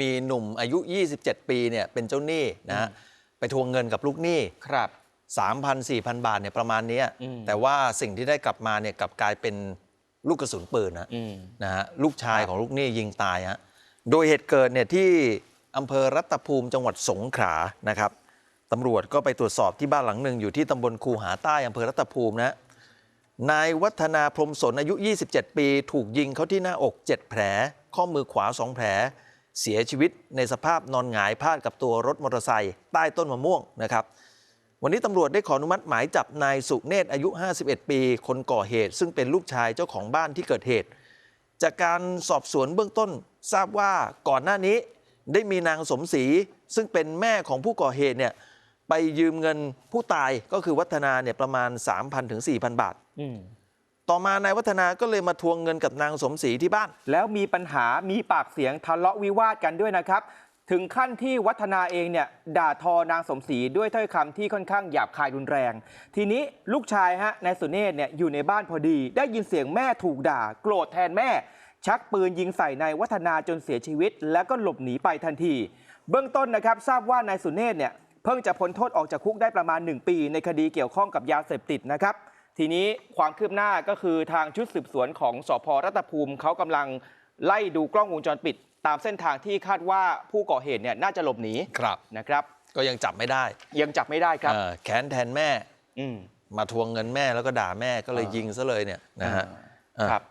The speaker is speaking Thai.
มีหนุ่มอายุ 27 ปีเนี่ยเป็นเจ้าหนี้นะฮะไปทวงเงินกับลูกหนี้ครับ 3,000 4,000 บาทเนี่ยประมาณเนี้ยอืม แต่ว่าสิ่งที่ได้กลับมาเนี่ยกลับกลายเป็นลูกกระสุนปืนนะ อืม นะฮะลูกชายของลูกหนี้ยิงตายฮะโดยเหตุเกิดเนี่ยที่อำเภอรัตภูมิจังหวัดสงขลานะครับตำรวจก็ไปตรวจสอบที่บ้านหลังหนึ่งอยู่ที่ตำบลคูหาใต้อำเภอรัตภูมินะนายวัฒนาพรหมสนอายุ 27 ปี ถูกยิงเข้าที่หน้าอก 7 แผล ข้อมือขวา 2 แผล เสียชีวิตในสภาพนอนหงายพาดกับตัวรถมอเตอร์ไซค์ใต้ต้นมะม่วงนะครับวันนี้ตำรวจได้ขออนุมัติหมายจับนายสุเนศอายุ 51 ปี คนก่อเหตุ ซึ่งเป็นลูกชายเจ้าของบ้านที่เกิดเหตุ จากการสอบสวนเบื้องต้นทราบว่าก่อนหน้านี้ได้มีนางสมศรีซึ่งเป็นแม่ของผู้ก่อเหตุเนี่ยไปยืมเงินผู้ตายก็คือวัฒนาเนี่ยประมาณ 3,000ถึง4,000 บาท ต่อมานายวัฒนาก็เลยมาทวงเงินกับนางสมศรีที่บ้าน แล้วมีปัญหามีปากเสียงทะเลาะวิวาทกันด้วยนะครับ ถึงขั้นที่วัฒนาเองเนี่ยด่าทอนางสมศรีด้วยถ้อยคำที่ค่อนข้างหยาบคายรุนแรง ทีนี้ลูกชายฮะนายสุเนศเนี่ยอยู่ในบ้านพอดี ได้ยินเสียงแม่ถูกด่า โกรธแทนแม่ ชักปืนยิงใส่นายวัฒนาจนเสียชีวิต แล้วก็หลบหนีไปทันที เบื้องต้นนะครับทราบว่านายสุเนศเนี่ยเพิ่งจะพ้นโทษออกจากคุกได้ประมาณ 1 ปี ในคดีเกี่ยวข้องกับยาเสพติดนะครับ ทีนี้ความคืบหน้าก็คือทางชุดสืบสวนของสพรัตภูมิเขากำลังไล่ดูกล้องวงจรปิด ตามเส้นทางที่คาดว่าผู้ก่อเหตุเนี่ยน่าจะหลบหนีครับนะครับ ก็ยังจับไม่ได้ ยังจับไม่ได้ครับเอ่อแค้นแทนแม่อืมมาทวงเงินแม่แล้วก็ด่าแม่ก็เลยอ่ายิยิงซะเลยเนี่ยนะฮะครับ